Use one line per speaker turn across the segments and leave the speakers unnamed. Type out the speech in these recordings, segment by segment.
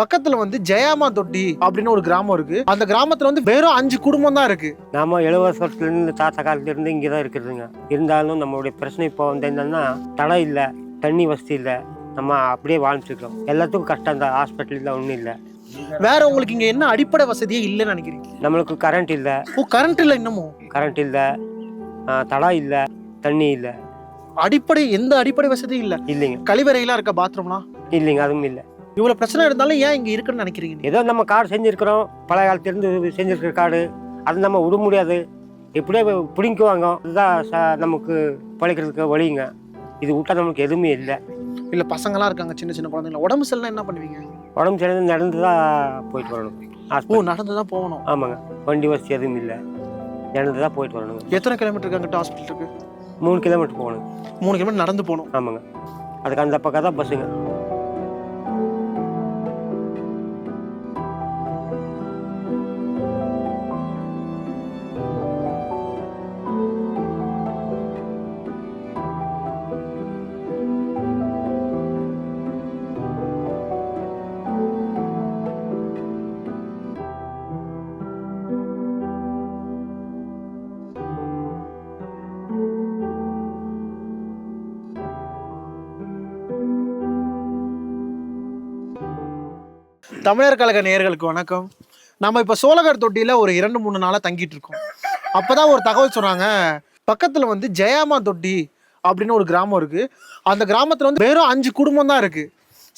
பக்கத்துல வந்து ஜெயாமா தொட்டி அப்படின்னு ஒரு கிராமம் இருக்கு. அந்த கிராமத்துல வந்து வெறும் அஞ்சு குடும்பம் தான் இருக்கு.
நாம எழுபது வருஷத்துலேருந்து தாத்தா காலத்துலேருந்து இங்கே தான் இருக்கிறதுங்க. இருந்தாலும் நம்மளுடைய பிரச்சனை இப்போ வந்து என்னன்னா தடை இல்லை தண்ணி வசதி இல்லை. நம்ம அப்படியே வாழ்ந்துட்டுருக்கோம் எல்லாத்துக்கும் கஷ்டம் தான் ஹாஸ்பிட்டலில் ஒன்றும் இல்லை.
வேற உங்களுக்கு இங்க என்ன அடிப்படை வசதியே இல்லைன்னு நினைக்கிறீங்க?
நம்மளுக்கு கரண்ட் இல்லை.
ஓ கரண்ட் இல்ல இன்னமும்?
கரண்ட் இல்லை. தடை இல்லை தண்ணி இல்லை.
அடிப்படை எந்த அடிப்படை வசதியும் இல்ல.
இல்லைங்க.
கழிவறையெல்லாம் இருக்க பாத்ரூம்லாம்
இல்லைங்க அதுவும் இல்லை.
இவ்வளவு பிரச்சனை இருந்தாலும் ஏன் இங்க இருக்குன்னு நினைக்கிறீங்க?
ஏதோ நம்ம காடு செஞ்சுருக்கிறோம். பழைய காலத்துலேருந்து செஞ்சுருக்கிற காடு அது நம்ம விட முடியாது. எப்படியோ பிடிங்குவாங்க இதுதான் நமக்கு பழைக்கிறதுக்கு வழிங்க. இது விட்டா நமக்கு எதுவுமே இல்லை.
இல்ல பசங்களாம் இருக்காங்க சின்ன சின்ன குழந்தைங்க உடம்பு சரியில்லை என்ன பண்ணுவீங்க?
உடம்பு சரியில்லை நடந்து தான் போயிட்டு வரணும்.
ஓ நடந்து தான் போகணும்.
ஆமாங்க. வண்டி வசதி எதுவும் இல்லை. நடந்து தான் போயிட்டு வரணுங்க.
எத்தனை கிலோமீட்டர் அங்கிட்ட ஹாஸ்பிட்டல் இருக்கு
மூணு கிலோமீட்டர் போகணும்.
மூணு கிலோமீட்டர் நடந்து போகணும்.
ஆமாங்க. அதுக்கு அந்த பக்கம் தான் பஸ்ஸுங்க.
தமிழர் கழக நேயர்களுக்கு வணக்கம். நம்ம இப்போ சோழகர் தொட்டியில் ஒரு இரண்டு மூணு நாளாக தங்கிட்டு இருக்கோம். அப்பதான் ஒரு தகவல் சொன்னாங்க பக்கத்தில் வந்து ஜெயாமா தொட்டி அப்படின்னு ஒரு கிராமம் இருக்கு. அந்த கிராமத்தில் வந்து வெறும் அஞ்சு குடும்பம் தான் இருக்கு.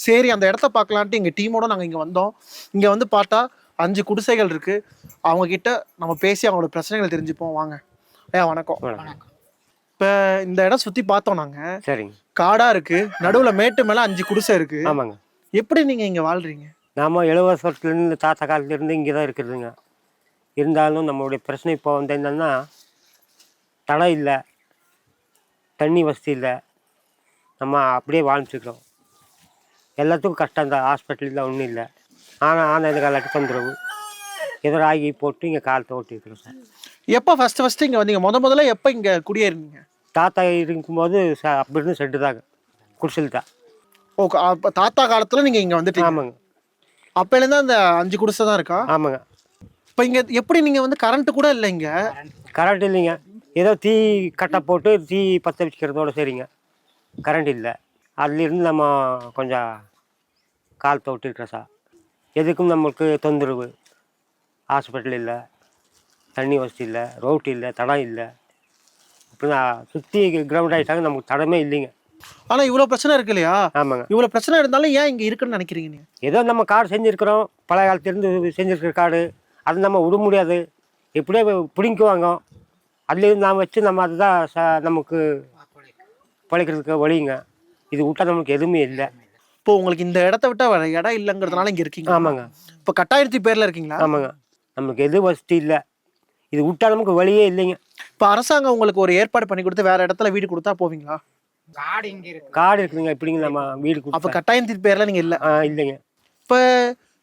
சரி அந்த இடத்த பார்க்கலான்ட்டு எங்கள் டீமோட நாங்கள் இங்கே வந்தோம். இங்கே வந்து பார்த்தா அஞ்சு குடிசைகள் இருக்கு. அவங்க கிட்ட நம்ம பேசி அவங்களோட பிரச்சனைகளை தெரிஞ்சுப்போம். வாங்க. ஏ வணக்கம்.
வணக்கம்.
இப்போ இந்த இடம் சுற்றி பார்த்தோம் நாங்கள்
சரிங்க.
காடாக இருக்கு. நடுவில் மேட்டு மேலே அஞ்சு குடிசை இருக்கு.
ஆமாங்க.
எப்படி நீங்கள் இங்கே வாழ்றீங்க?
நாம எழுபது வருஷத்துலேருந்து தாத்தா காலத்துலேருந்து இங்கே தான் இருக்கிறதுங்க. இருந்தாலும் நம்மளுடைய பிரச்சனை இப்போ வந்து என்னன்னா தடை இல்லை தண்ணி வசதி இல்லை. நம்ம அப்படியே வாழ்ந்துட்டுருக்கோம் எல்லாத்துக்கும் கஷ்டம் தான் ஹாஸ்பிட்டலில் ஒன்றும் இல்லை. ஆனால் ஆனந்த காலத்து தொந்தரவு. ஏதோ ராகி போட்டு இங்கே காலத்தை ஓட்டிருக்கிறோம் சார்.
எப்போ ஃபர்ஸ்ட் ஃபர்ஸ்ட் இங்க வந்தீங்க? முத முதல்ல எப்போ இங்க குடியேறினீங்க?
தாத்தா இருக்கும்போது ச அப்படி இருந்து செட்டு தாங்க குடிசல் தான்.
ஓ க- அப்ப தாத்தா காலத்துல நீங்க இங்க வந்துட்டீங்க?
ஆமாங்க.
அப்பல இருந்து அந்த அஞ்சு குடிசை தான் இருக்கா?
ஆமாங்க.
இப்போ இங்க எப்படி நீங்க வந்து கரண்ட் கூட இல்லை இங்க?
கரண்ட் இல்லைங்க. ஏதோ தீ கட்டை போட்டு தீ பற்ற வச்சுக்கிறதோட சரிங்க. கரண்ட் இல்லை. அதுலேருந்து நம்ம கொஞ்சம் கால் தொட்டிருக்கிறோம் சார். எதுக்கும் நம்மளுக்கு தொந்தரவு. ஹாஸ்பிட்டல் இல்லை. தண்ணி வசதி இல்லை. ரோட்டு இல்லை. தடம் இல்லை. அப்படின்னா சுற்றி கிரவுண்ட் ஆகிட்டாங்க நமக்கு தடமே இல்லைங்க.
ஆனா இவ்வளவு பிரச்சனை இருக்கு இல்லையா?
ஆமாங்க.
இவ்வளவு பிரச்சனை இருந்தாலும் ஏன் இங்க இருக்குன்னு நினைக்கிறீங்க நீங்க?
ஏதோ நம்ம காடு செஞ்சுருக்கிறோம். பழைய காலத்துலேருந்து செஞ்சுருக்கிற காடு அது நம்ம விட முடியாது. எப்படியோ பிடிங்குவாங்க அதுலேருந்து நாம் வச்சு நம்ம அதுதான் ச நமக்கு பழைக்கிறதுக்கு வழிங்க. இது விட்டா நமக்கு எதுவுமே இல்லை.
இப்போ உங்களுக்கு இந்த இடத்த விட்டா வேற இடம் இல்லைங்கிறதுனால இங்க இருக்கீங்க
ஆமாங்க.
இப்போ கட்டாயத்தி பேர்ல இருக்கீங்களா?
ஆமாங்க. நமக்கு எது வசதி இல்லை. இது விட்டா நமக்கு வழியே இல்லைங்க.
இப்போ அரசாங்கம் உங்களுக்கு ஒரு ஏற்பாடு பண்ணி கொடுத்து வேற இடத்துல வீடு கொடுத்தா போவீங்களா?
காடு இருக்குதுங்க. எப்படிங்க நம்ம வீடு
அப்ப
கொடுத்தா.
கட்டாயத்தி பேர்ல நீங்க இல்ல.
ஆ இல்லைங்க.
இப்போ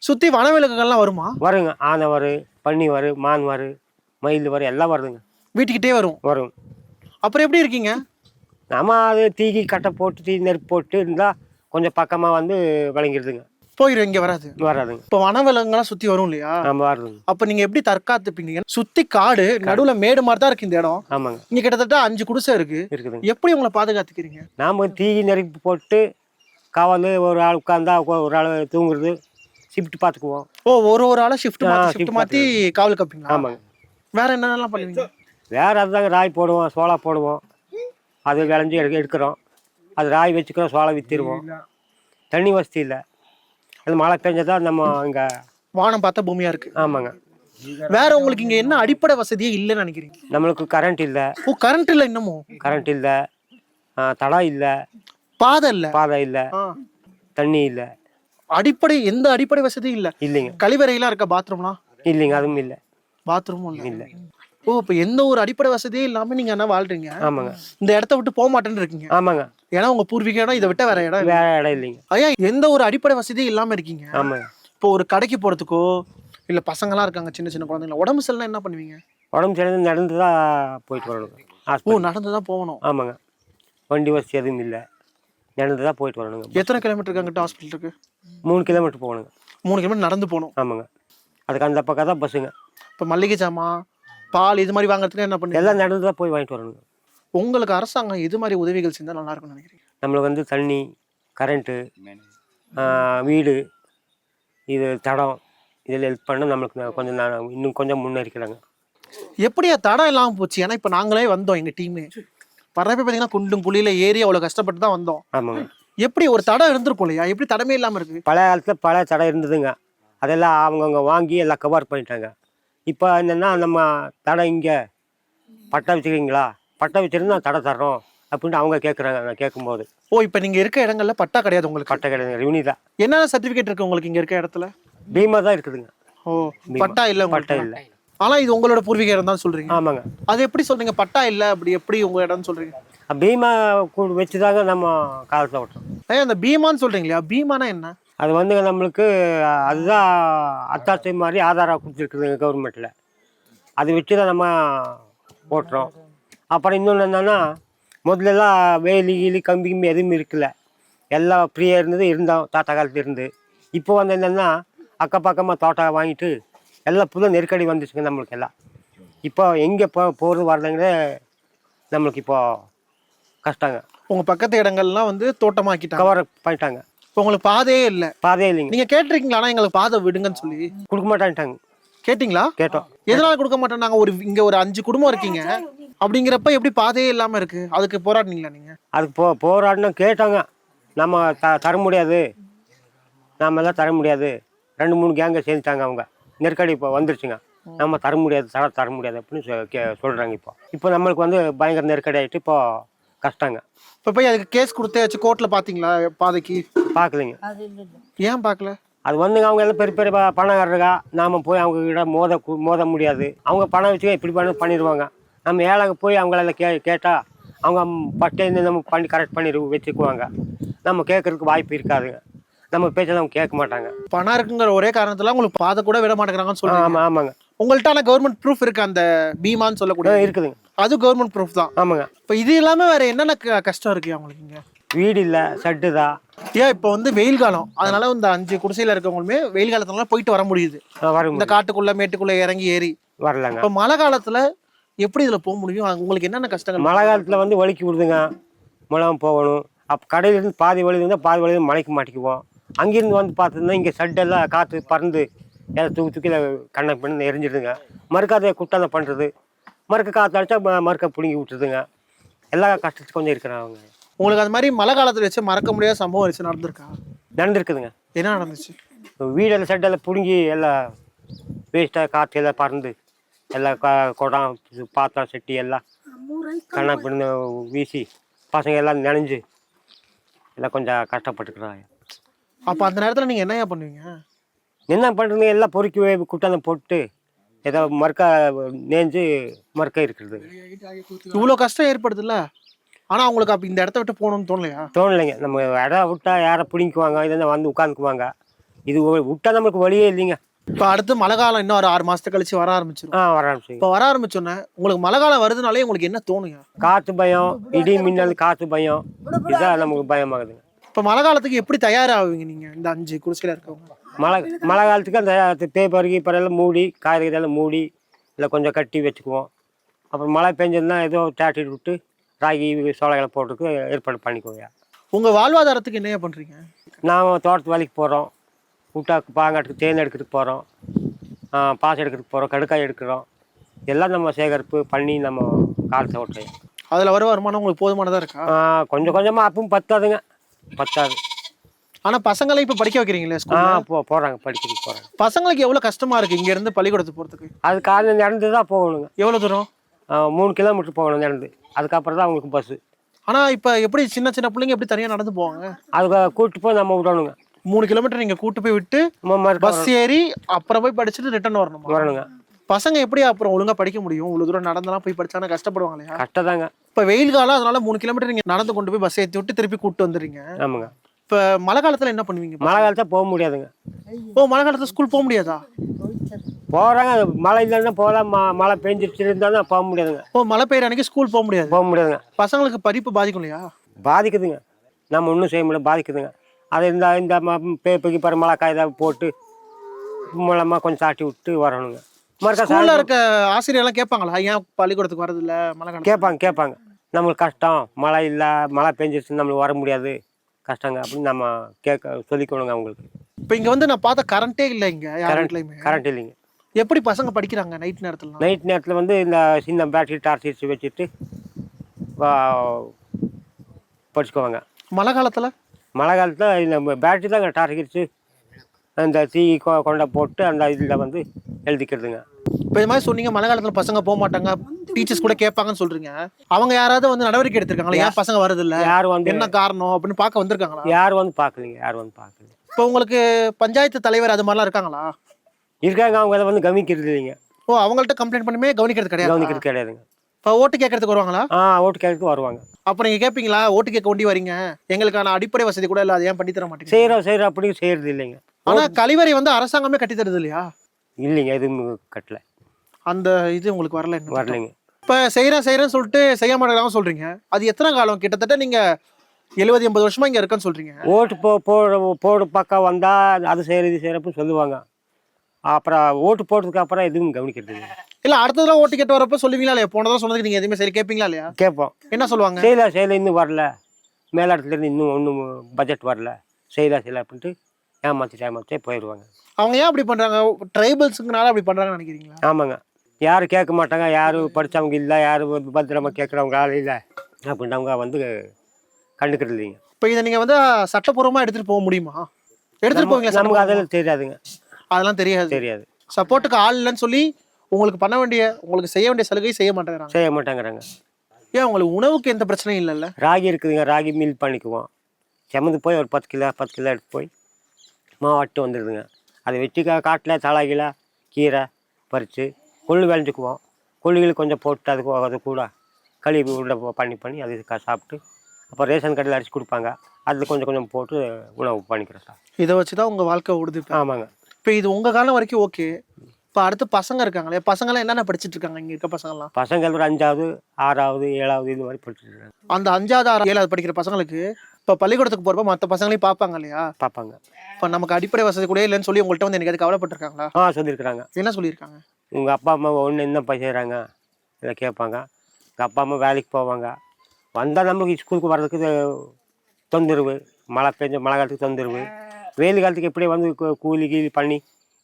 சுத்தி வனவிலங்குகள்லாம் வருமா?
வருங்க. ஆனை வரும் பன்னி வரும் மான் வரும் மயில் வரும் எல்லாம் வருதுங்க.
வீட்டுக்கிட்டே வரும்.
வரும்.
அப்புறம் எப்படி இருக்கீங்க?
நம்ம அது தீக்கி கட்டை போட்டு தீ நெருப்பு போட்டு இருந்தால் கொஞ்சம் பக்கமாக வந்து விளங்கிடுதுங்க
போயிடும் இங்க வராது.
வராதுங்க.
இப்போ வனவிலங்குலாம் சுத்தி வரும் இல்லையா
நம்ம வருதுங்க.
அப்ப நீங்க எப்படி தற்காத்துப்பீங்க? சுத்தி காடு நடுவுல மேடு மாதிரி தான் இருக்கு இந்த இடம்.
ஆமாங்க.
இங்க கிட்டத்தட்ட அஞ்சு குடிசை இருக்கு.
இருக்குதுங்க.
எப்படி உங்களை பாதுகாத்துக்கிறீங்க?
நாம் தீ நெருப்பு போட்டு காவல் ஒரு ஆள் உட்காந்தா ஒரு ஆள் தூங்குறது ஷிஃப்ட் பார்த்துக்குவோம்
ஓ ஒரு ஒரு ஆளா ஷிஃப்ட் மாத்தி ஷிஃப்ட் மாத்தி காவல் கப்பீங்களா?
ஆமாங்க.
வேற என்னென்னலாம் பண்ணுவீங்க?
வேறு அதுதாங்க ராய் போடுவோம் சோளா போடுவோம். அது விளைஞ்சி எடுக்க எடுக்கிறோம். அது ராய் வச்சுக்கிறோம் சோளா விற்றுருவோம் தண்ணி வசதி இல்லை. அது மழை பெஞ்சதான் நம்ம இங்கே
வானம் பார்த்த பூமியா இருக்கு.
ஆமாங்க.
வேற உங்களுக்கு இங்க என்ன அடிப்படை வசதியே இல்லைன்னு நினைக்கிறீங்க?
நம்மளுக்கு கரண்ட் இல்லை.
ஓ கரண்ட் இல்ல இன்னமும்?
கரண்ட் இல்லை. தடம் இல்லை.
பாதை இல்ல?
பாதை இல்லை. தண்ணி இல்லை.
அடிப்படை எந்த அடிப்படை வசதியும் இல்ல?
இல்லைங்க.
கழிவறையெல்லாம் இருக்க பாத்ரூம்லாம்
இல்லைங்க அதுவும் இல்லை.
பாத்ரூமும் இல்ல.
இல்லை.
ஓ இப்ப எந்த ஒரு அடிப்படை வசதியும் இல்லாம நீங்க என்ன வாழ்றீங்க?
ஆமாங்க.
இந்த இடத்த விட்டு போக மாட்டேன்னு இருக்கீங்க.
ஆமாங்க.
ஏன்னா உங்க பூர்வீக இடம் இதை விட்ட வேற இடம்.
வேற இடம் இல்லைங்க.
ஐயா எந்த ஒரு அடிப்படை வசதியும் இல்லாம இருக்கீங்க.
ஆமாங்க.
இப்போ ஒரு கடைக்கு போறதுக்கோ இல்ல பசங்களாம் இருக்காங்க சின்ன சின்ன குழந்தைங்க உடம்பு சரியில்லை என்ன பண்ணுவீங்க?
உடம்பு சரியில்லை நடந்து தான் போயிட்டு வரணும்.
ஓ நடந்து தான் போகணும்.
ஆமாங்க. வண்டி வசதி எதுவும் இல்லை. நடந்து தான் போயிட்டு வரணுங்க.
எத்தனை கிலோமீட்டருக்கு அங்கிட்ட ஹாஸ்பிட்டல் இருக்கு?
மூணு கிலோமீட்டர் போகணுங்க.
மூணு கிலோமீட்டர் நடந்து போகணும்.
ஆமாங்க. அதுக்கு அந்த பக்கம் தான் பஸ்ஸுங்க
இப்போ மல்லிகை ஜாமான் பால் இது மாதிரி வாங்குறதுக்கு என்ன பண்ணுங்க
எல்லாம் நடந்து தான் போய் வாங்கிட்டு வரணுங்க.
உங்களுக்கு அரசாங்கம் எது மாதிரி உதவிகள் செஞ்சால் நல்லா இருக்கும்னு நினைக்கிறீங்க?
நம்மளுக்கு வந்து தண்ணி கரண்ட்டு வீடு இது தடம் இதில் ஹெல்ப் பண்ண நம்மளுக்கு கொஞ்சம் இன்னும் கொஞ்சம் முன்னேறிக்கிறாங்க.
எப்படியா தடம் இல்லாமல் போச்சு? ஏன்னா இப்போ நாங்களே வந்தோம் எங்கள் டீமு வர்றப்ப பார்த்தீங்கன்னா குண்டும் குழியில ஏறி அவ்வளோ கஷ்டப்பட்டு தான் வந்தோம்.
ஆமாங்க.
எப்படி ஒரு தடம் இருந்திருக்கும் இல்லையா? எப்படி தடமே இல்லாமல் இருக்கு?
பழைய காலத்தில் பழைய தடை இருந்ததுங்க. அதெல்லாம் அவங்கவுங்க வாங்கி எல்லாம் கவர் பண்ணிட்டாங்க. இப்போ என்னென்னா நம்ம தடை இங்கே பட்டா வச்சுக்கிறீங்களா பட்டா வச்சுருந்தா தடை தர்றோம் அப்படின்ட்டு அவங்க கேட்குறாங்க நான் கேட்கும்போது
ஓ இப்போ நீங்கள் இருக்க இடங்கள்ல பட்டா கிடையாது உங்களுக்கு?
பட்டை கிடையாது ரெவன்யூ தான்.
என்னென்ன சர்டிஃபிகேட் இருக்கு உங்களுக்கு இங்கே இருக்க இடத்துல?
பீமா தான் இருக்குதுங்க.
ஓ பட்டா இல்லை
பட்டா இல்லை.
ஆனால் இது உங்களோட பூர்வீக இடம் தான் சொல்றீங்க?
ஆமாங்க.
அது எப்படி சொல்றீங்க? பட்டா இல்லை அப்படி எப்படி உங்க இடம்னு சொல்றீங்க?
பீமா வச்சு தாங்க நம்ம காலத்தில் ஓட்டுறோம்
ஏன் அந்த பீமான்னு சொல்றீங்க இல்லையா பீமானா என்ன?
அது வந்து நம்மளுக்கு அதுதான் அத்தாட்சி மாதிரி ஆதாரம் கொடுத்துருக்குதுங்க கவர்மெண்ட்டில் அது வச்சு தான் நம்ம ஓட்டுறோம். அப்புறம் இன்னொன்று என்னென்னா முதல்லலாம் வேலி கீலி கம்பி கிம்பி எதுவுமே இருக்குல்ல எல்லாம் ஃப்ரீயாக இருந்தது இருந்தோம் தாத்தா காலத்துல இருந்து. இப்போ வந்து என்னென்னா அக்கப்பக்கமாக தோட்டம் வாங்கிட்டு எல்லாம் புது நெருக்கடி வந்துச்சுங்க நம்மளுக்கு எல்லாம். இப்போ எங்கே போ போகிறது வரதுங்கிறத நம்மளுக்கு இப்போ கஷ்டங்க.
உங்க பக்கத்து இடங்கள்லாம் வந்து தோட்டமாக்கிட்டாங்க.
கவர் பண்ணிட்டாங்க.
இப்போ உங்களுக்கு பாதையே இல்லை.
பாதையே இல்லைங்க.
நீங்க கேட்டிருக்கீங்களா ஆனா எங்களுக்கு பாதை விடுங்கன்னு சொல்லி?
கொடுக்க மாட்டான்ட்டாங்க.
கேட்டிங்களா?
கேட்டோம்.
எதனால கொடுக்க மாட்டோம் நாங்க ஒரு இங்க ஒரு அஞ்சு குடும்பம் இருக்கீங்க. அப்படிங்கிறப்ப எப்படி பாதையே இல்லாம இருக்கு? அதுக்கு போராடினீங்களா நீங்க?
அதுக்கு போ போராடினோம் கேட்டாங்க. நம்ம த தர முடியாது. நாம எல்லாம் தர முடியாது. ரெண்டு மூணு கேங்கை சேர்ந்துட்டாங்க அவங்க. நெருக்கடி இப்போ வந்துருச்சுங்க. நம்ம தர முடியாது தர தர முடியாது அப்படின்னு சொ- கே சொல்கிறாங்க இப்போ. இப்போ நம்மளுக்கு வந்து பயங்கர நெருக்கடி ஆகிட்டு இப்போ கஷ்டங்க.
இப்ப போய் அதுக்கு கேஸ் கொடுத்தாச்சு கோர்ட்ல பாத்தீங்களா பாதைக்கு?
பார்க்கலைங்க
ஏன் பார்க்கல
அது வந்துங்க அவங்க எல்லாம் பெரிய பெரிய ப- பணக்காரருக்கா. நாம் போய் அவங்க கிட்ட மோத கு- மோத முடியாது. அவங்க பணம் வச்சு இப்படி பண்ணி பண்ணிடுவாங்க. நம்ம ஏழைங்க போய் அவங்கள கே கேட்டால் அவங்க பட்டை நம்ம பண்ணி கரெக்ட் பண்ணி வச்சுக்குவாங்க. நம்ம கேட்கறதுக்கு வாய்ப்பு இருக்காதுங்க நம்ம பேச்செல்லாம் அவங்க கேட்க மாட்டாங்க.
பணம் இருக்குங்கிற ஒரே காரணத்துல உங்களுக்கு பாதை கூட விட மாட்டேங்கிறாங்கன்னு சொல்றாங்க.
ஆமாம் ஆமாங்க.
உங்கள்ட்ட ஆனா கவர்மெண்ட் ப்ரூஃப் இருக்கு அந்த பீமான்னு சொல்லக்கூடிய?
இருக்குதுங்க.
அது கவர்மெண்ட் ப்ரூஃப் தான்.
ஆமாங்க.
இப்போ இது இல்லாம வேற என்னென்ன கஷ்டம் இருக்கு உங்களுக்கு இங்க?
வீடு இல்லை ஷட்டு தான்
ஏன் இப்போ வந்து வெயில் காலம்? அதனால இந்த அஞ்சு குடிசையில இருக்கவங்களுமே வெயில் காலத்துல போயிட்டு வர முடியுது.
வர
இந்த காட்டுக்குள்ள மேட்டுக்குள்ள இறங்கி ஏறி.
வரலங்க.
இப்போ மழை காலத்துல எப்படி இதுல போக முடியும்? உங்களுக்கு என்னென்ன கஷ்டங்கள்
மழை காலத்தில் வந்து வலிக்கு விடுதுங்க. முழம் போகணும். அப்போ கடையிலேருந்து பாதி வழி இருந்தால் பாதி வழி மலைக்கு மாட்டிக்குவோம். அங்கேருந்து வந்து பார்த்தோம்னா இங்கே சட்டெல்லாம் காற்று பறந்து எல்லாம் தூக்கி தூக்கி கண்ணை பண்ணி எரிஞ்சிடுதுங்க. மறுக்க அதை குட்டாந்த பண்ணுறது மறுக்க காற்று ம- மறுக்க பிடுங்கி விட்டுருதுங்க. எல்லா கஷ்டத்துக்கு கொஞ்சம் இருக்கிறாங்க
உங்களுக்கு அது மாதிரி மழை காலத்துல வச்சு மறக்க முடியாத சம்பவம் வச்சு நடந்திருக்கா?
நடந்திருக்குதுங்க.
என்ன நடந்துச்சு?
வீடெல்லாம் சட்டெல்லாம் பிடுங்கி எல்லாம் வேஸ்ட்டாக காற்று எல்லாம் பறந்து எல்லாம் க குடம் பாத்திரம் சட்டி எல்லாம் கண்ணா பிடிந்து வீசி பசங்க எல்லாம் நனைஞ்சு எல்லாம் கொஞ்சம் கஷ்டப்பட்டுக்கிறாங்க
அப்ப அந்த நேரத்துல நீங்க என்னையா பண்ணுவீங்க
என்ன பண்ணுறது எல்லாம் பொறுக்கி குட்டாந்த போட்டு ஏதோ மறுக்கா நேஞ்சு மறுக்க இருக்கிறது
இவ்வளவு கஷ்டம் ஏற்படுதுல்ல ஆனா உங்களுக்கு அப்ப இந்த இடத்த விட்டு போகணும்னு தோணலையா
தோணலைங்க நம்ம இடம் விட்டா யாரை பிடிக்குவாங்க இதை வந்து உட்காந்துக்குவாங்க இது ஒ- விட்டா நம்மளுக்கு வழியே இல்லைங்க
இப்ப அடுத்து மழை காலம் இன்னும் ஒரு ஆறு மாசத்து கழிச்சு வர ஆரம்பிச்சிடும்
ஆ வர ஆரம்பிச்சுங்க
இப்ப வர ஆரம்பிச்சோன்னே உங்களுக்கு மழை காலம் வருதுனாலே உங்களுக்கு என்ன தோணுங்க?
காற்று பயம் இடி மின்னல் காற்று பயம் இதுதான் நமக்கு பயமாகுதுங்க.
இப்ப மழை காலத்துக்கு எப்படி தயாராகுவீங்க நீங்க இந்த அஞ்சு குடிசையில இருக்கவங்க?
மழை மழை காலத்துக்கு அந்த பேப்பர் கீப்பர் எல்லாம் மூடி காய்கறி எல்லாம் மூடி இல்லை கொஞ்சம் கட்டி வச்சுக்குவோம். அப்புறம் மழை பெஞ்சதுன்னா ஏதோ தாட்டிட்டு விட்டு ராகி சோளங்களை போட்டுக்கு ஏற்பாடு பண்ணிக்குவோம்
உங்க வாழ்வாதாரத்துக்கு என்னையா பண்றீங்க?
நாம் தோட்டத்து வேலைக்கு போகிறோம் விட்டாக்கு பாங்காட்டுக்கு தேன் எடுக்கிறதுக்கு போகிறோம் பாசம் எடுக்கிறதுக்கு போகிறோம் கடுக்காய் எடுக்கிறோம். எல்லாம் நம்ம சேகரிப்பு பண்ணி நம்ம காலத்தை ஓட்டுறோம்.
அதுல வர வருமானம் உங்களுக்கு போதுமானதா இருக்கா?
கொஞ்சம் கொஞ்சமாக அப்பவும் பத்தாதுங்க. பத்தாது.
ஆனா பசங்களை இப்ப படிக்க வைக்கிறீங்களே
ஆ போ போகிறாங்க படிக்கிறதுக்கு போகிறாங்க
பசங்களுக்கு எவ்வளவு கஷ்டமா இருக்கு இங்க இருந்து பள்ளிக்கூடத்துக்கு போறதுக்கு?
அது காலையில் நடந்து தான் போகணுங்க.
எவ்வளவு தூரம்?
மூணு கிலோமீட்டர் போகணும் நடந்து. அதுக்கப்புறம் தான் அவங்களுக்கு பஸ்ஸு
ஆனா இப்ப எப்படி சின்ன சின்ன பிள்ளைங்க எப்படி தனியா நடந்து போவாங்க?
அதுக்கு கூப்பிட்டு போய் நம்ம விடணுங்க.
மூணு கிலோமீட்டர் நீங்க கூட்டு போய் விட்டு பஸ் ஏறி அப்புறம் போய் படிச்சுட்டு ரிட்டர்ன் வரணும்?
வரணுங்க.
பசங்க எப்படி அப்புறம் ஒழுங்கா படிக்க முடியும்? இவ்வளவு தூரம் நடந்தெல்லாம் போய் படிச்சாங்கன்னா கஷ்டப்படுவாங்க இல்லையா?
கஷ்டம் தாங்க
இப்ப வெயில் காலம் அதனால மூணு கிலோமீட்டர் நீங்க நடந்து கொண்டு போய் பஸ் ஏத்தி விட்டு திருப்பி கூட்டு வந்துடுறீங்க.
ஆமாங்க.
இப்ப மழை காலத்துல என்ன பண்ணுவீங்க?
மழை காலத்தில் போக முடியாதுங்க.
ஓ மழை காலத்துல ஸ்கூல் போக முடியாதா?
போகிறாங்க மழை இல்லைன்னா போகலாம் மழை பெஞ்சிட்டு இருந்தாலும் போக முடியாதுங்க.
ஓ மழை பெய்யுற அன்னைக்கு ஸ்கூல் போக முடியாது.
போக முடியாதுங்க.
பசங்களுக்கு படிப்பு பாதிக்கும் இல்லையா?
பாதிக்குதுங்க. நம்ம ஒன்றும் செய்ய முடியல பாதிக்குதுங்க. அது இந்த இந்த பேப்பருக்கு பிற மழை காய் ஏதாவது போட்டு மூலமாக கொஞ்சம் தாட்டி விட்டு வரணுங்க. மறுக்கா
ஸ்கூல்ல இருக்க ஆசிரியர்லாம் கேட்பாங்களா? ஏன் பள்ளிக்கூடத்துக்கு வரது இல்ல மழை
கேட்பாங்க கேட்பாங்க. நம்மளுக்கு கஷ்டம். மழை இல்லை மழை பெஞ்சிருச்சு நம்மளுக்கு வர முடியாது. கஷ்டங்க அப்படின்னு நம்ம கேட்க சொல்லிக்கணுங்க அவங்களுக்கு.
இப்போ இங்க வந்து நான் பார்த்த கரண்டே இல்ல இங்க. வீட்லயுமே.
கரண்ட் இல்லைங்க.
எப்படி பசங்க படிக்கிறாங்க நைட் நேரத்துல
நைட் நேரத்தில் வந்து இந்த சின்ன பேட்டரி டார்ச் வச்சுட்டு படிச்சுக்குவாங்க.
மழை காலத்துல?
மழை காலத்தில் இந்த பேட்டரி தான் அடிச்சு அந்த தீ கொண்டை போட்டு அந்த இதில் வந்து எழுதிக்கிறதுங்க.
இப்போ இது மாதிரி சொன்னீங்க மழை காலத்துல பசங்க போக மாட்டாங்க. டீச்சர்ஸ் கூட கேட்பாங்கன்னு சொல்றீங்க. அவங்க யாராவது வந்து நடவடிக்கை எடுத்திருக்காங்களா? ஏன் பசங்க வரது இல்ல
யார் வந்து
என்ன காரணம் அப்படின்னு பார்க்க வந்திருக்காங்களா?
யார் வந்து பார்க்கலீங்க யார் வந்து பார்க்கல.
இப்போ உங்களுக்கு பஞ்சாயத்து தலைவர் அது மாதிரிலாம் இருக்காங்களா?
இருக்காங்க அவங்க அதை வந்து கவனிக்கிறது இல்லைங்க.
ஓ அவங்கள்ட்ட கம்ப்ளைண்ட் பண்ணுமே கவனிக்கிறது கிடையாது
கவனிக்கிறது கிடையாதுங்க.
இப்போ ஓட்டு கேட்கறதுக்கு வருவாங்களா?
ஆ ஓட்டு கேட்கறதுக்கு வருவாங்க.
அப்போ நீங்க கேட்பீங்களா ஓட்டு கேட்க ஒண்டி வரீங்க? எங்களுக்கான அடிப்படை வசதி கூட இல்ல அது ஏன் பண்ணி தர மாட்டீங்க?
செய்கிறோம் செய்கிறோம் அப்படியும் செய்கிறது இல்லைங்க.
ஆனா கழிவறை வந்து அரசாங்கமே கட்டி தருது இல்லையா?
இல்லைங்க எதுவும் கட்டல.
அந்த இது உங்களுக்கு வரல.
வரலைங்க.
இப்ப செய்யறேன் செய்யறேன்னு சொல்லிட்டு செய்ய மாட்டேங்கிறாங்க சொல்றீங்க. அது எத்தனை காலம்? கிட்டத்தட்ட நீங்க எழுபது எண்பது வருஷமா இங்க இருக்கேன்னு சொல்றீங்க.
ஓட்டு போ போடு போடு பக்கம் வந்தால் அது செய்கிற இது செய்கிறப்ப சொல்லுவாங்க. அப்புறம் ஓட்டு போட்டதுக்கு அப்புறம் எதுவும் கவனிக்கிறது
இல்ல அடுத்த தடவை ஓட்டு கேட்டு வரப்ப சொல்லுவீங்களா இல்லையா? போன தடவை சொன்னதுக்கு நீங்க எதுவுமே சரி கேட்பீங்களா இல்லையா?
கேட்போம்.
என்ன சொல்லுவாங்க?
செய்யல செய்யல இன்னும் வரல. மேலிடத்துலேருந்து இன்னும் ஒன்றும் பட்ஜெட் வரல. செய்யல செய்யல அப்படின்ட்டு ஏமாற்றி ஏமாற்றி போயிடுவாங்க.
அவங்க ஏன் அப்படி பண்றாங்க? ட்ரைபல்ஸுங்கனால அப்படி பண்றாங்கன்னு நினைக்கிறீங்களா?
ஆமாங்க. யாரும் கேட்க மாட்டாங்க. யாரும் படித்தவங்க இல்லை யாரும் பத்திரமா கேட்குறவங்க ஆள் இல்லை அப்படின்றவங்க வந்து கண்டுக்கிறது இல்லைங்க.
இப்ப இதை நீங்க வந்து சட்டப்பூர்வமா எடுத்துட்டு போக முடியுமா? எடுத்துட்டு போவீங்களா
நமக்கு? அதெல்லாம் தெரியாதுங்க.
அதெல்லாம் தெரியாது.
தெரியாது.
சப்போர்ட்டுக்கு ஆள் இல்லைன்னு சொல்லி உங்களுக்கு பண்ண வேண்டிய உங்களுக்கு செய்ய வேண்டிய சலுகை செய்ய மாட்டேங்கிறாங்க.
செய்ய மாட்டேங்கிறாங்க.
ஏன் உங்களுக்கு உணவுக்கு எந்த பிரச்சனையும் இல்லைல்ல?
ராகி இருக்குதுங்க ராகி மில் பண்ணிக்குவோம். செமந்து போய் ஒரு பத்து கிலோ பத்து கிலோ எடுத்து போய் மாவட்டு வந்துடுதுங்க. அதை வெட்டி கா காட்டில் தலாகில கீரை பறித்து கொள்ளு விளைஞ்சிக்குவோம். கொள்ளுகள் கொஞ்சம் போட்டு அதுக்கு அது கூட கழுவி உள்ள போ- பண்ணி பண்ணி அது க- சாப்பிட்டு அப்புறம் ரேஷன் கடையில் அரிசி கொடுப்பாங்க. அதில் கொஞ்சம் கொஞ்சம் போட்டு உணவு பண்ணிக்கிறோம் சார்.
இதை வச்சுதான் உங்க வாழ்க்கை ஓடுது இப்ப.
ஆமாங்க.
இப்ப இது உங்க காலம் வரைக்கும் ஓகே இப்ப அடுத்து பசங்க இருக்காங்களே பசங்க எல்லாம் என்னென்ன படிச்சிட்டு இருக்காங்க? இங்க இருக்க பசங்க எல்லாம்
பசங்கள் ஒரு அஞ்சாவது ஆறாவது ஏழாவது இது மாதிரி படிச்சுட்டு இருக்காங்க.
அந்த அஞ்சாவது ஆறு ஏழாவது படிக்கிற பசங்களுக்கு இப்ப பள்ளிக்கூடத்துக்கு போறப்ப மத்த பசங்களையும் பார்ப்பாங்க இல்லையா?
பார்ப்பாங்க
இப்ப நமக்கு அடிப்படை வசதி கூட இல்லைன்னு சொல்லி உங்கள்ட்ட வந்து எனக்கு கவலைப்பட்டிருக்காங்களா?
ஆ சொல்லியிருக்கிறாங்க.
என்ன சொல்லியிருக்காங்க?
உங்கள் அப்பா அம்மா ஒன்று என்ன செய்கிறாங்க இதை கேட்பாங்க. எங்கள் அப்பா அம்மா வேலைக்கு போவாங்க. வந்தால் நம்மளுக்கு ஸ்கூலுக்கு வர்றதுக்கு தொந்தரவு மழை பெஞ்ச மழை காலத்துக்கு தொந்தரவு. வெயில் காலத்துக்கு எப்படி வந்து கூலி கீலி பண்ணி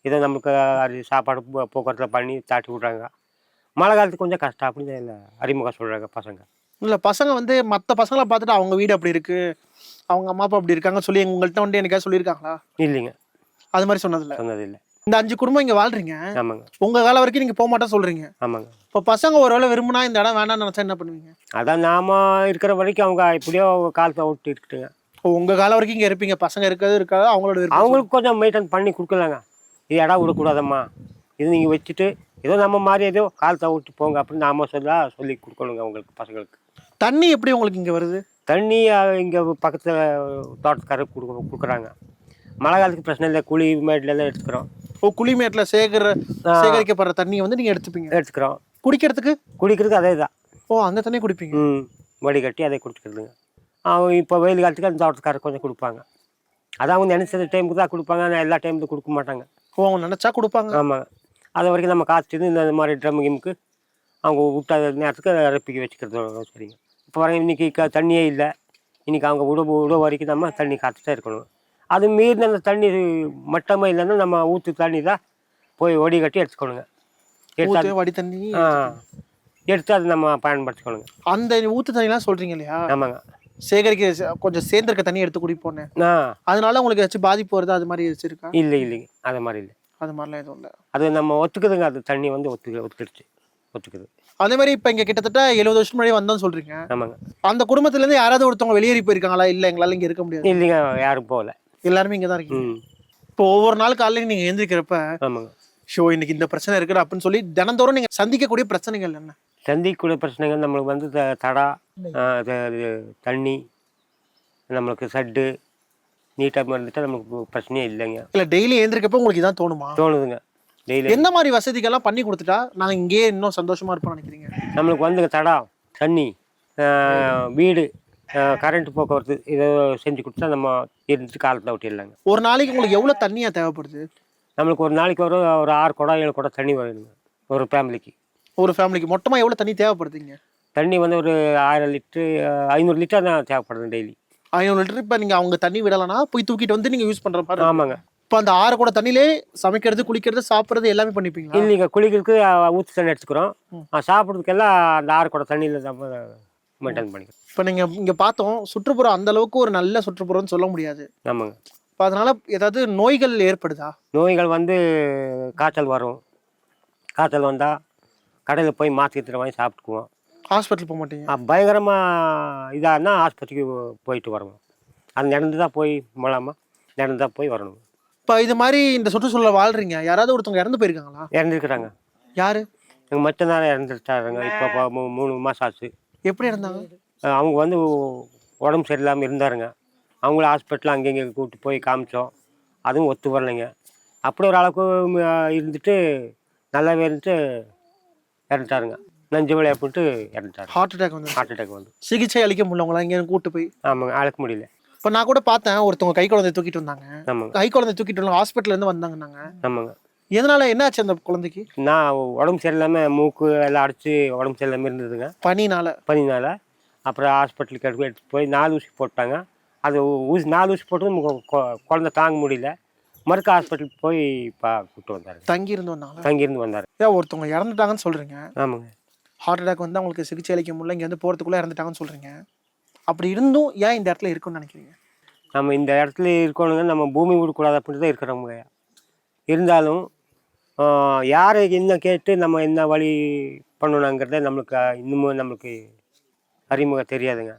ஏதோ நம்மளுக்கு அது சாப்பாடு போக்குவரத்தில் பண்ணி தாட்டி விட்றாங்க. மழை காலத்துக்கு கொஞ்சம் கஷ்டம் அப்படின்னு இல்லை அறிமுகம் சொல்கிறாங்க பசங்க.
இல்ல பசங்க வந்து மத்த பசங்களை பார்த்துட்டு அவங்க வீடு அப்படி இருக்கு அவங்க அம்மா அப்பா அப்படி இருக்காங்க சொல்லி உங்கள்ட்ட வந்து எனக்காவது சொல்லியிருக்காங்களா?
இல்லைங்க.
அது மாதிரி சொன்னதில்ல.
சொன்னதில்லை.
இந்த அஞ்சு குடும்பம் இங்க வாழ்றீங்க
ஆமாங்க.
உங்க காலம் வரைக்கும் நீங்க போக மாட்டேன்னு சொல்றீங்க.
ஆமாங்க.
இப்போ பசங்க ஒருவேளை விரும்புனா இந்த இடம் வேணாம்னு நினைச்சா என்ன பண்ணுவீங்க?
அதான் நாம இருக்கிற வரைக்கும் அவங்க எப்படியோ காலத்தை விட்டு இருக்கட்டுங்க
ஓ, உங்க காலம் வரைக்கும் இங்க இருப்பீங்க. பசங்க இருக்கிறது இருக்காது அவங்களோட விருப்பம்
அவங்களுக்கு கொஞ்சம் மெயின்டைன் பண்ணி கொடுக்கலாங்க. இது இடம் விடக்கூடாதம்மா. இது நீங்கள் வச்சுட்டு ஏதோ நம்ம மாதிரி ஏதோ காலத்தை விட்டு போங்க அப்படின்னு நாம சொல்ல சொல்லி கொடுக்கணுங்க அவங்களுக்கு பசங்களுக்கு.
தண்ணி எப்படி உங்களுக்கு இங்க வருது?
தண்ணி இங்கே பக்கத்தில் தோட்டத்துக்காரர் கொடுக்க கொடுக்குறாங்க. மழை காலத்துக்கு பிரச்சனை இல்லை குழி மேட்லாம் எடுத்துக்கிறோம்.
ஓ குளிமேட்ல சேகர சேகரிக்கப்படுற தண்ணியை வந்து நீங்க எடுத்துப்பீங்க?
எடுத்துக்கிறோம்.
குடிக்கிறதுக்கு?
குடிக்கிறதுக்கு அதே தான்
ஓ அந்த தண்ணி குடிப்பீங்க?
ம் வடிகட்டி அதை குடிச்சுக்கிறதுங்க. அவங்க இப்போ வெயில் காலத்துக்கு அந்த தோட்டத்துக்காரர் கொஞ்சம் கொடுப்பாங்க. அதான் அவங்க நினைச்ச டைமுக்கு தான் கொடுப்பாங்க. ஆனால் எல்லா டைமுக்கு கொடுக்க மாட்டாங்க.
ஓ அவங்க நினைச்சா கொடுப்பாங்க.
ஆமாங்க அது வரைக்கும் நம்ம காய்ச்சிட்டு இந்த மாதிரி ட்ரம் கிம்க்கு அவங்க விட்ட நேரத்துக்கு ரெப்பிக்கு வச்சுக்கிறது சரிங்க. இப்போ வர இன்னைக்கு க தண்ணியே இல்லை. இன்னைக்கு அவங்க விட விட வரைக்கும் நம்ம தண்ணி காத்துட்டே இருக்கணும். அது மீறின அந்த தண்ணி மட்டமே இல்லைன்னா நம்ம ஊற்று தண்ணி தான் போய் ஒடி கட்டி எடுத்துக்கணுங்க. எடுத்து
வடி தண்ணி.
எடுத்து அதை நம்ம பயன்படுத்திக்கணுங்க.
அந்த ஊத்து தண்ணி எல்லாம் சொல்றீங்க இல்லையா?
ஆமாங்க.
சேகரிக்க கொஞ்சம் சேர்ந்திருக்க தண்ணி எடுத்து குடிப்போன்னு. அதனால உங்களுக்கு ஏதாச்சும் பாதிப்பு வருது? அது மாதிரி ஏதாச்சும் இருக்கா?
இல்லை இல்லைங்க அது மாதிரி இல்லை.
அது மாதிரிலாம் எதுவும் இல்லை.
அது நம்ம ஒத்துக்குதுங்க. அது தண்ணி வந்து ஒத்துக்கு ஒத்துக்கிடுச்சு. ஒத்துக்குது.
அதே மாதிரி இப்ப இங்க கிட்டத்தட்ட எழுபது வருஷம் முன்னாடி வந்தோம்னு சொல்றீங்க.
ஆமாங்க.
அந்த குடும்பத்துல இருந்து யாராவது ஒருத்தவங்க வெளியேறி போயிருக்காங்களா? இல்ல எங்களால இங்க இருக்க முடியாது.
இல்லைங்க. யாரும் போகல.
எல்லாருமே இங்க தான் இருக்கீங்க இப்போ ஒவ்வொரு நாள் காலையில நீங்க எந்திரிக்கிறப்ப
ஆமாங்க.
ஷோ இன்னைக்கு இந்த பிரச்சனை இருக்குடா அப்படின்னு சொல்லி தினந்தோறும் நீங்க சந்திக்கக்கூடிய பிரச்சனைகள் என்ன?
சந்திக்கக்கூடிய பிரச்சனைகள் நம்மளுக்கு வந்து த- தடா தண்ணி நம்மளுக்கு சட்டு நீட்டாக இருந்துட்டா நமக்கு பிரச்சனையே இல்லைங்க.
இல்ல டெய்லி எழுந்திருக்கப்ப உங்களுக்கு இதான் தோணுமா?
தோணுதுங்க. டெய்லி
எந்த மாதிரி வசதிகள்லாம் பண்ணி கொடுத்துட்டா நாங்க இங்கேயே இன்னும் சந்தோஷமா இருப்போம்னு நினைக்கிறீங்க?
நம்மளுக்கு வந்துங்க தடா தண்ணி வீடு கரண்ட் போக்குவரத்து இதை செஞ்சு கொடுத்தா நம்ம இருந்துட்டு காலத்தில் விட்டிடலாங்க
ஒரு நாளைக்கு உங்களுக்கு எவ்வளவு தண்ணியா தேவைப்படுது?
நம்மளுக்கு ஒரு நாளைக்கு ஒரு ஒரு ஆறு குடம் ஏழு குடம் தண்ணி வருதுங்க ஒரு ஃபேமிலிக்கு.
ஒரு ஃபேமிலிக்கு. மொத்தமா எவ்வளவு தண்ணி தேவைப்படுதுங்க?
தண்ணி வந்து ஒரு ஆயிரம் லிட்ரு ஐநூறு லிட்டர் தான் தேவைப்படுது டெய்லி.
ஐநூறு லிட்டர். இப்ப நீங்க அவங்க தண்ணி விடலைன்னா போய் தூக்கிட்டு வந்து நீங்க யூஸ் பண்ற மாதிரி
ஆமாங்க.
இப்ப அந்த ஆறு கூட தண்ணிலே சமைக்கிறது குளிக்கிறது சாப்பிடுறது எல்லாமே பண்ணிப்பீங்களா?
இல்லைங்க குளிக்கிறதுக்கு ஊத்து தண்ணி எடுத்துக்கிறோம். சாப்பிட்றதுக்கெல்லாம் அந்த ஆறு குடம் தண்ணியில் தான் மெயின்டைன் பண்ணிக்கிறோம்.
இப்ப நீங்க இங்க பார்த்தோம் சுற்றுப்புறம் அந்த அளவுக்கு ஒரு நல்ல சுற்றுப்புறம்னு சொல்ல முடியாது.
ஆமாங்க.
இப்ப அதனால ஏதாவது நோய்கள் ஏற்படுதா?
நோய்கள் வந்து காய்ச்சல் வரும். காய்ச்சல் வந்தால் கடையில் போய் மாத்திரை வாங்கி சாப்பிட்டுக்குவோம்.
ஹாஸ்பிட்டல் போக மாட்டீங்க?
அஹ், பயங்கரமா இதானா ஆஸ்பத்திரிக்கு போயிட்டு வரணும். அது நடந்து தான் போய் மூலமாக நடந்து தான் போய் வரணும்.
இப்ப இது மாதிரி இந்த சுற்றுச்சூழல் வாழ்றீங்க. யாராவது ஒருத்தவங்க இறந்து போயிருக்காங்களா?
இறந்துருக்குறாங்க.
யாரு?
எங்கள் மற்ற நேரம் இறந்துட்டாருங்க. இப்போ மூணு மாதம் ஆச்சு.
எப்படி இறந்தாங்க?
அவங்க வந்து உடம்பு சரியில்லாமல் இருந்தாருங்க. அவங்கள ஹாஸ்பிட்டல் அங்கங்கே கூப்பிட்டு போய் காமிச்சோம். அதுவும் ஒத்து வரலைங்க. அப்படி ஒரு அளவுக்கு இருந்துட்டு நல்லாவே இருந்துட்டு இறந்துட்டாருங்க. நஞ்சு வலி அப்படின்ட்டு இறந்துட்டாரு
ஹார்ட் அட்டாக் வந்து
ஹார்ட் அட்டாக் வந்து.
சிகிச்சை அளிக்க முடியலவங்களா இங்க கூட்டு போய்.
ஆமாங்க அழைக்க முடியல.
இப்ப நான் கூட பார்த்தேன் ஒருத்தவங்க கை குழந்தை தூக்கிட்டு வந்தாங்க.
ஆமாங்க.
கை குழந்தை தூக்கிட்டு வந்து ஹாஸ்பிட்டல்ல இருந்து வந்தாங்கன்னாங்க
ஆமாங்க.
எதனால என்னாச்சு அந்த குழந்தைக்கு?
நான் உடம்பு சரியில்லாமல் மூக்கு எல்லாம் அடைச்சி உடம்பு சரியில்லாமல் இருந்ததுங்க.
பனினால.
பனினால. அப்புறம் ஹாஸ்பிட்டலுக்கு எடுத்து எடுத்து போய் நாலு ஊசி போட்டாங்க. அது ஊசி நாலு ஊசி போட்டு குழந்தை தாங்க முடியல. மறுக்க ஹாஸ்பிட்டலுக்கு போய் பா கூப்பிட்டு வந்தார்.
தங்கி இருந்து வந்தாங்க
தங்கியிருந்து வந்தார்.
ஏன் ஒருத்தவங்க இறந்துட்டாங்கன்னு சொல்றீங்க.
ஆமாங்க.
ஹார்ட் அட்டாக் வந்து அவங்களுக்கு சிகிச்சை அளிக்க முடியல இங்க இருந்து போறதுக்குள்ள இறந்துட்டாங்கன்னு சொல்றீங்க. அப்படி இருந்தும் ஏன் இந்த இடத்துல இருக்குன்னு நினைக்கிறீங்க?
நம்ம இந்த இடத்துல இருக்கணுங்க நம்ம பூமி விடக்கூடாது அப்படின்ட்டு தான் இருக்கிறவங்க இருந்தாலும் யாரை என்ன கேட்டு நம்ம என்ன வழி பண்ணணுங்கிறத நம்மளுக்கு இன்னமும் நம்மளுக்கு அறிமுகம் தெரியாதுங்க.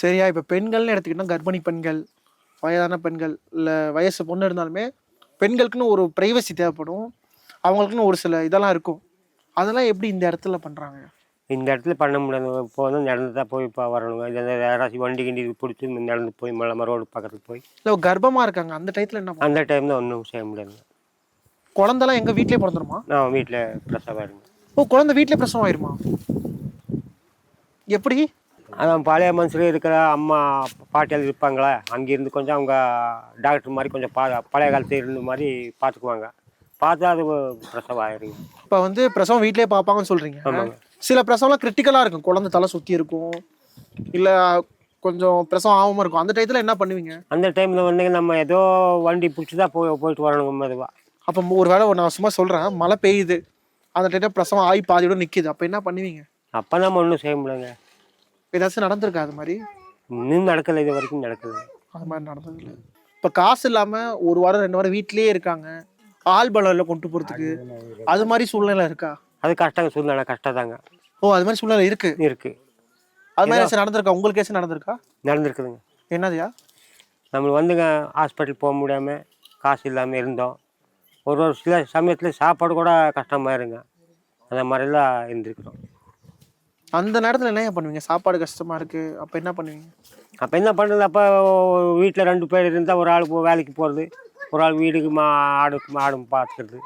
சரியா? இப்ப பெண்கள்னு எடுத்துக்கிட்டா கர்ப்பிணி பெண்கள் வயதான பெண்கள் இல்ல வயசு பொண்ணு இருந்தாலுமே பெண்களுக்குன்னு ஒரு பிரைவசி தேவைப்படும். அவங்களுக்குன்னு ஒரு சில இதெல்லாம் இருக்கும். அதெல்லாம் எப்படி இந்த இடத்துல பண்றாங்க?
இந்த இடத்துல பண்ண முடியாது. போதும் நடந்து தான் போய் இப்போ வரணுங்க. இல்லை யாராச்சும் வண்டி கிண்டி பிடிச்சி நடந்து போய் மலை ரோடு பக்கத்துக்கு போய்.
இல்ல கர்ப்பமா இருக்காங்க. அந்த டயத்துல என்ன?
அந்த டைமில் ஒன்றும் செய்ய முடியாதுங்க.
குழந்தைலாம் எங்க வீட்லயே பிறந்துருமா?
நான் வீட்டில் பிரசவம் இருங்க
ஓ குழந்தை வீட்லயே பிரசவம் ஆயிருமா? எப்படி?
அதான் பழைய மனுஷர் இருக்கிற அம்மா பாட்டியால் இருப்பாங்களே அங்கேருந்து கொஞ்சம் அவங்க டாக்டர் மாதிரி கொஞ்சம் பா பழைய காலத்து இருந்த மாதிரி பார்த்துக்குவாங்க. பார்த்தா அது பிரசவம் ஆயிருங்க
இப்ப வந்து பிரசவம் வீட்லயே பார்ப்பாங்கன்னு சொல்றீங்க.
ஆமாங்க.
சில பிரசவம்லாம் கிரிட்டிக்கலா இருக்கும். குழந்தை தலை சுத்தி இருக்கும். இல்ல கொஞ்சம் பிரசவம் ஆகாம இருக்கும். அந்த டயத்துல என்ன பண்ணுவீங்க?
அந்த டைமில் வந்து நம்ம ஏதோ வண்டி பிடிச்சி தான் போய் போயிட்டு வரணுங்க மெதுவாக
அப்ப ஒரு வேளை நான் சும்மா சொல்றேன். மழை பெய்யுது. அந்த டயத்துல பிரசவம் ஆகி பாதியோட நிக்குது. அப்ப என்ன பண்ணுவீங்க?
அப்போ நம்ம ஒன்றும் செய்ய முடியலங்க.
ஏதாச்சும் நடந்திருக்கா அது மாதிரி?
இன்னும் நடக்கலை இது வரைக்கும் நடக்கலை.
அது மாதிரி நடந்தது இல்லை இப்ப காசு இல்லாம ஒரு வாரம் ரெண்டு வாரம் வீட்லயே இருக்காங்க. ஆள் பலம் இல்லை கொண்டு போறதுக்கு அது மாதிரி சூழ்நிலை இருக்கா?
அது கஷ்டம் சூழ்நிலை கஷ்டம் தாங்க
ஓ அது மாதிரி சூழ்நிலை இருக்கு.
இருக்குது
அது மாதிரி ஏதாச்சும் நடந்திருக்கா? உங்களுக்கு ஏதாச்சும் நடந்திருக்கா?
நடந்திருக்குதுங்க.
என்னதுயா?
நம்மளுக்கு வந்துங்க ஹாஸ்பிட்டல் போக முடியாமல் காசு இல்லாமல் இருந்தோம். ஒரு ஒரு சில சமயத்தில் சாப்பாடு கூட கஷ்டமாக இருங்க. அந்த மாதிரிலாம் இருந்திருக்கிறோம்.
அந்த நேரத்துல என்ன பண்ணுவீங்க? சாப்பாடு கஷ்டமா இருக்கு. அப்ப என்ன பண்ணுவீங்க?
அப்போ என்ன பண்ணுறது அப்போ வீட்டில் ரெண்டு பேர் இருந்தால் ஒரு ஆள் வேலைக்கு போகிறது ஒரு ஆள் வீடுக்கு மா ஆடுக்கு மாடும் பார்த்துக்கிறது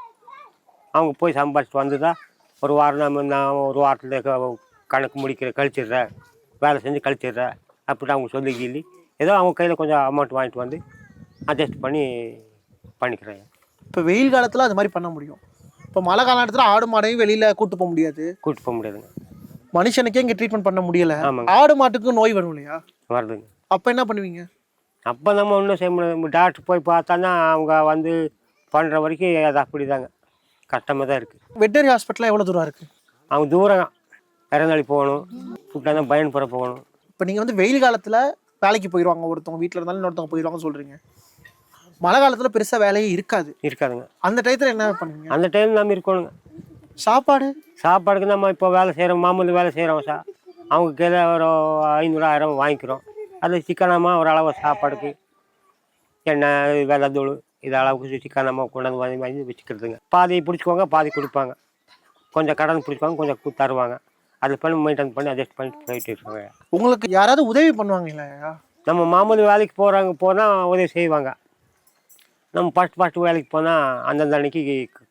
அவங்க போய் சம்பாதிச்சிட்டு வந்துதான் ஒரு வாரம் நம்ம நான் ஒரு வாரத்தில் கணக்கு முடிக்கிற கழிச்சிடுறேன் வேலை செஞ்சு கழிச்சிடுறேன் அப்படி அவங்க சொல்லி கிள்ளி ஏதோ அவங்க கையில் கொஞ்சம் அமௌண்ட் வாங்கிட்டு வந்து அட்ஜஸ்ட் பண்ணி பண்ணிக்கிறேன்
இப்ப வெயில் காலத்துல அது மாதிரி பண்ண முடியும். இப்ப மழை காலத்துல ஆடு மாடையும் வெளியில கூட்டு போக முடியாது.
கூப்பிட்டு போக முடியாதுங்க.
மனுஷனுக்கே இங்க ட்ரீட்மெண்ட் பண்ண முடியல. ஆடு மாட்டுக்கும் நோய் வரும் இல்லையா?
வருதுங்க.
அப்ப என்ன பண்ணுவீங்க?
அப்போ நம்ம ஒன்றும் செய்ய முடியாது. டாக்டர் போய் பார்த்தான்னா அவங்க வந்து பண்ணுற வரைக்கும் அது அப்படி தாங்க கஷ்டமாக தான் இருக்குது
வெட்டரி ஹாஸ்பிட்டல் எவ்வளவு தூரம் இருக்கு?
அவங்க தூரம் இறந்தாளி போகணும். கூப்பிட்டா பயன்புற போகணும்.
இப்ப நீங்க வந்து வெயில் காலத்துல வேலைக்கு போயிடுவாங்க ஒருத்தவங்க வீட்ல இருந்தாலும் இன்னொருத்தவங்க போயிடுவாங்கன்னு சொல்றீங்க. மழை காலத்துல பெருசா வேலையே இருக்காது.
இருக்காதுங்க.
அந்த டயத்துல என்ன பண்ணுவீங்க?
அந்த டைம் நம்ம இருக்கணுங்க.
சாப்பாடு?
சாப்பாடுக்கு நம்ம இப்போ வேலை செய்கிறோம் மாமூலி வேலை செய்கிறோம் சா. அவங்க கீழே ஒரு ஐநூறு ஆயிரம் வாங்கிக்கிறோம். அது சிக்கனமாக ஒரு அளவு சாப்பாடுக்கு. எண்ணெய் வெள்ளத்தூள் இது அளவுக்கு சிக்கனமாக கொண்டாந்து வாங்கி வாங்கி வச்சுக்கிறதுங்க. பாதி பிடிச்சிக்குவாங்க பாதி கொடுப்பாங்க. கொஞ்சம் கடன் பிடிச்சிக்குவாங்க கொஞ்சம் தருவாங்க. அது பண்ணி மெயின்டைன் பண்ணி அட்ஜஸ்ட் பண்ணிட்டு போயிட்டு இருக்காங்க.
உங்களுக்கு யாராவது உதவி பண்ணுவாங்க இல்லையா
நம்ம மாமூலி வேலைக்கு போகிறாங்க போனால் உதவி செய்வாங்க. நம்ம ஃபஸ்ட் ஃபஸ்ட்டு வேலைக்கு போனால் அந்தந்த அன்னைக்கு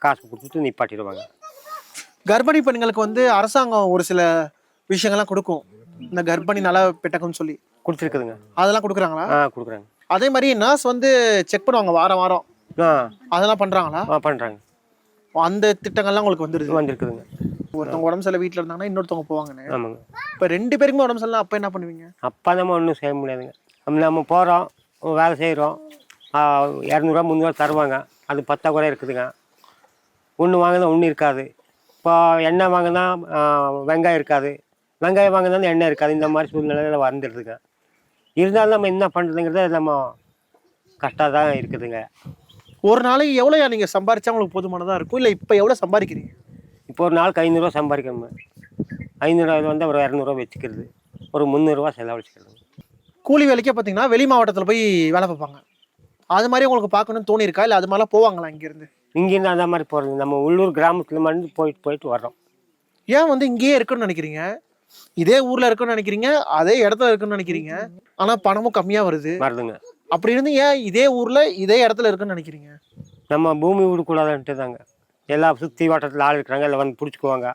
காசு கொடுத்துட்டு நிப்பாட்டிடுவாங்க.
கர்ப்பிணி பெண்களுக்கு வந்து அரசாங்கம் ஒரு சில விஷயங்கள்லாம் கொடுக்கும். இந்த கர்ப்பிணி நல பெட்டகம்னு சொல்லி.
கொடுத்துருக்குதுங்க.
அதெல்லாம் கொடுக்குறாங்களா?
ஆ கொடுக்குறாங்க.
அதே மாதிரி நர்ஸ் வந்து செக் பண்ணுவாங்க வாரம் வாரம்.
ஆ.
அதெல்லாம் பண்றாங்களா?
ஆ பண்ணுறாங்க
அந்த திட்டங்கள்லாம் உங்களுக்கு வந்துருது.
வந்திருக்குதுங்க.
ஒருத்தவங்க உடம்பு சரியில்லை வீட்டில் இருந்தாங்கன்னா இன்னொருத்தவங்க போவாங்கன்னு.
ஆமாங்க.
இப்போ ரெண்டு பேருக்குமே உடம்பு சரியில்லை அப்போ என்ன பண்ணுவீங்க?
அப்போ நம்ம ஒன்றும் செய்ய முடியாதுங்க. நம்ம நம்ம போகிறோம் வேலை செய்கிறோம் இரநூறுவா முந்நூறுவா தருவாங்க. அது பத்தாக்குறை இருக்குதுங்க. ஒன்று வாங்கினா ஒன்று இருக்காது. இப்போ எண்ணெய் வாங்கினா வெங்காயம் இருக்காது. வெங்காயம் வாங்கினா எண்ணெய் இருக்காது. இந்த மாதிரி சூழ்நிலையில் வந்துடுதுங்க இருந்தாலும் நம்ம என்ன பண்ணுறதுங்கிறது நம்ம கஷ்டம் தான் இருக்குதுங்க.
ஒரு நாளைக்கு எவ்வளோயா நீங்கள் சம்பாரிச்சா உங்களுக்கு போதுமானதாக இருக்கும்? இல்லை இப்போ எவ்வளோ சம்பாதிக்கிறீங்க?
இப்போ ஒரு நாளுக்கு ஐநூறுரூவா சம்பாதிக்கணும் ஐநூறுரூவா வந்து ஒரு இரநூறுவா வச்சுக்கிறது. ஒரு முந்நூறுரூவா செலவழிச்சுக்கிறது.
கூலி வேலைக்கே பார்த்தீங்கன்னா வெளி மாவட்டத்தில் போய் வேலை பார்ப்பாங்க. அது மாதிரி உங்களுக்கு பார்க்கணும்னு தோணியிருக்கா? இல்லை அது மாதிரிலாம் போவாங்களா இங்கேருந்து?
இங்கேருந்து அந்த மாதிரி போகிறது நம்ம உள்ளூர் கிராமத்தில் மட்டும் போயிட்டு போயிட்டு வர்றோம்.
ஏன் வந்து இங்கேயே இருக்குன்னு நினைக்கிறீங்க? இதே ஊரில் இருக்குன்னு நினைக்கிறீங்க அதே இடத்துல இருக்குன்னு நினைக்கிறீங்க ஆனால் பணமும் கம்மியாக வருது.
வருதுங்க.
அப்படி இருந்து ஏன் இதே ஊரில் இதே இடத்துல இருக்குன்னு நினைக்கிறீங்க?
நம்ம பூமி விடக்கூடாதுன்ட்டு தாங்க. எல்லாம் சுற்றி வட்டத்தில் ஆள் இருக்கிறாங்க எல்லாம் வந்து பிடிச்சிக்குவாங்க.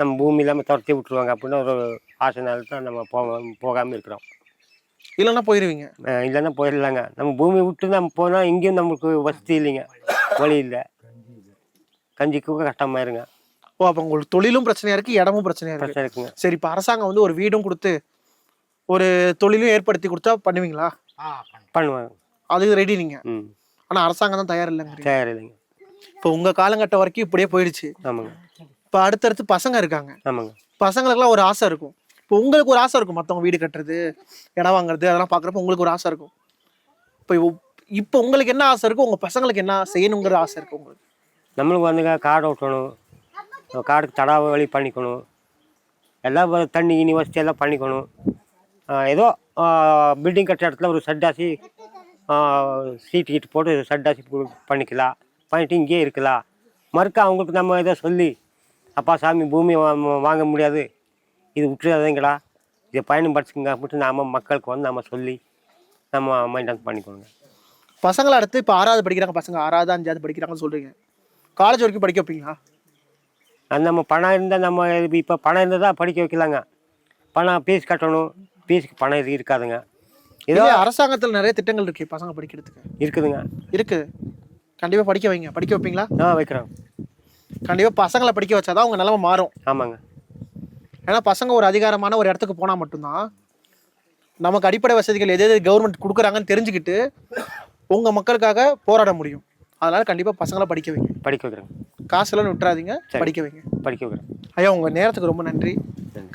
நம்ம பூமி இல்லாமல் துரத்தி விட்ருவாங்க அப்படின்னு ஒரு ஆசைனால தான் நம்ம போக போகாமல் இருக்கிறோம்.
இல்லைன்னா போயிடுவீங்க
இல்லைன்னா போயிடலாங்க நம்ம பூமி விட்டு நம்ம போனால் இங்கேயும் நமக்கு வசதி இல்லைங்க. வழி இல்லை கஞ்சிக்கும் கஷ்டமாயிருங்க
ஓ அப்போ உங்களுக்கு தொழிலும் பிரச்சனையா இருக்கு இடமும் பிரச்சனையா இருக்கு?
இருக்குங்க.
சரி இப்போ அரசாங்கம் வந்து ஒரு வீடும் கொடுத்து ஒரு தொழிலும் ஏற்படுத்தி கொடுத்தா பண்ணுவீங்களா?
பண்ணுவாங்க.
அதுக்கு ரெடி நீங்க?
ம்.
ஆனா அரசாங்கம் தான் தயார் இல்லைங்கிறீங்க
சரி இல்லைங்க
இப்போ உங்க காலகட்டம் வரைக்கும் இப்படியே போயிடுச்சு.
ஆமாங்க.
இப்போ அடுத்தடுத்து பசங்க இருக்காங்க.
ஆமாங்க.
பசங்களுக்குலாம் ஒரு ஆசை இருக்கும். இப்போ உங்களுக்கு ஒரு ஆசை இருக்கும் மற்றவங்க வீடு கட்டுறது இடம் வாங்குறது அதெல்லாம் பார்க்குறப்ப உங்களுக்கு ஒரு ஆசை இருக்கும். இப்போ இப்போ உங்களுக்கு என்ன ஆசை இருக்கும் உங்க பசங்களுக்கு என்ன செய்யணுங்கிற ஆசை இருக்கு உங்களுக்கு?
நம்மளுக்கு வந்துங்க காடு ஓட்டணும். காடுக்கு தடா வழி பண்ணிக்கணும். எல்லாம் தண்ணி இனி வசதி எல்லாம் பண்ணிக்கணும். ஏதோ பில்டிங் கட்டுற இடத்துல ஒரு சட்டாசி சீட்டு கீட்டு போட்டு சட்டாசி பண்ணிக்கலாம். பண்ணிட்டு இங்கேயே இருக்கலாம். மறுக்க அவங்களுக்கு நம்ம இதை சொல்லி அப்பா சாமி பூமி வாங்க முடியாது. இது விட்டுறாதீங்களா இதை பயன்படுத்துங்க அப்படின்ட்டு நாம் மக்களுக்கு வந்து நம்ம சொல்லி நம்ம மெயின்டைன் பண்ணிக்கணுங்க.
பசங்களை அடுத்து இப்போ ஆறாவது படிக்கிறாங்க பசங்க ஆறாவது அஞ்சாவது படிக்கிறாங்கன்னு சொல்றீங்க. காலேஜ் வரைக்கும் படிக்க வைப்பீங்களா?
அது நம்ம பணம் இருந்தால் நம்ம இப்போ பணம் இருந்தால் தான் படிக்க வைக்கலாங்க. பணம் ஃபீஸ் கட்டணும். ஃபீஸுக்கு பணம் இது இருக்காதுங்க. ஏதோ
அரசாங்கத்தில் நிறைய திட்டங்கள் இருக்கு பசங்க படிக்கிறதுக்கு.
இருக்குதுங்க.
இருக்குது கண்டிப்பாக படிக்க வைங்க. படிக்க வைப்பீங்களா?
ஆ வைக்கிறோம்.
கண்டிப்பாக பசங்களை படிக்க வச்சாதான் உங்க நிலைமை மாறும்.
ஆமாங்க.
ஏன்னா பசங்க ஒரு அதிகாரமான ஒரு இடத்துக்கு போனால் மட்டும்தான் நமக்கு அடிப்படை வசதிகள் எது எது கவர்மெண்ட் கொடுக்குறாங்கன்னு தெரிஞ்சுக்கிட்டு உங்கள் மக்களுக்காக போராட முடியும். அதனால கண்டிப்பாக பசங்களை படிக்க வைங்க.
படிக்க வைக்கிறோங்க
காசெல்லாம் விட்டுறாதீங்க. படிக்க வைங்க.
படிக்க வைக்கிறோம்
ஐயா உங்கள் நேரத்துக்கு ரொம்ப நன்றி.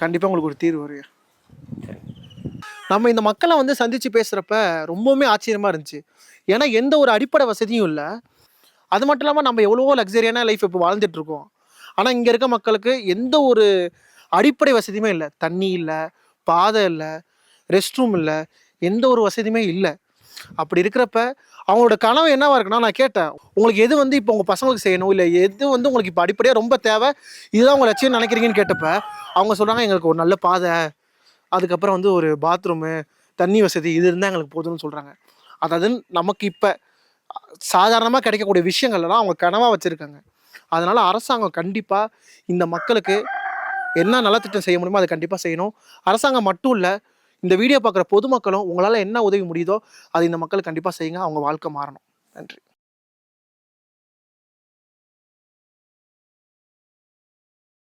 கண்டிப்பாக உங்களுக்கு ஒரு தீர்வு வரும் நம்ம இந்த மக்களை வந்து சந்திச்சு பேசுகிறப்ப ரொம்பவுமே ஆச்சரியமாக இருந்துச்சு. ஏன்னா எந்த ஒரு அடிப்படை வசதியும் இல்லை. அது மட்டும் இல்லாமல் நம்ம எவ்வளவோ லக்ஸரியான லைஃப் இப்போ வாழ்ந்துட்டு இருக்கோம். ஆனால் இங்கே இருக்க மக்களுக்கு எந்த ஒரு அடிப்படை வசதியுமே இல்லை. தண்ணி இல்லை பாதை இல்லை ரெஸ்ட் ரூம் இல்லை எந்த ஒரு வசதியுமே இல்லை. அப்படி இருக்கிறப்ப அவங்களோட கனவு என்னவா இருக்குன்னா நான் கேட்டேன். உங்களுக்கு எது வந்து இப்போ உங்கள் பசங்களுக்கு செய்யணும்? இல்லை எது வந்து உங்களுக்கு இப்போ அடிப்படையாக ரொம்ப தேவை? இதுதான் உங்கள் லட்சியம் நினைக்கிறீங்கன்னு கேட்டப்ப அவங்க சொல்கிறாங்க எங்களுக்கு ஒரு நல்ல பாதை. அதுக்கப்புறம் வந்து ஒரு பாத்ரூமு தண்ணி வசதி இது இருந்தால் எங்களுக்கு போதும்னு சொல்கிறாங்க அதாவது நமக்கு இப்போ சாதாரணமாக கிடைக்கக்கூடிய விஷயங்கள்லாம் அவங்க கனவாக வச்சுருக்காங்க. அதனால் அரசாங்கம் கண்டிப்பாக இந்த மக்களுக்கு என்ன நலத்திட்டம் செய்ய முடியுமோ அதை கண்டிப்பாக செய்யணும். அரசாங்கம் மட்டும் இல்லை இந்த வீடியோ பார்க்குற பொதுமக்களும் உங்களால் என்ன உதவி முடியுதோ அது இந்த மக்கள் கண்டிப்பாக செய்யுங்க. அவங்க வாழ்க்கை மாறணும். நன்றி.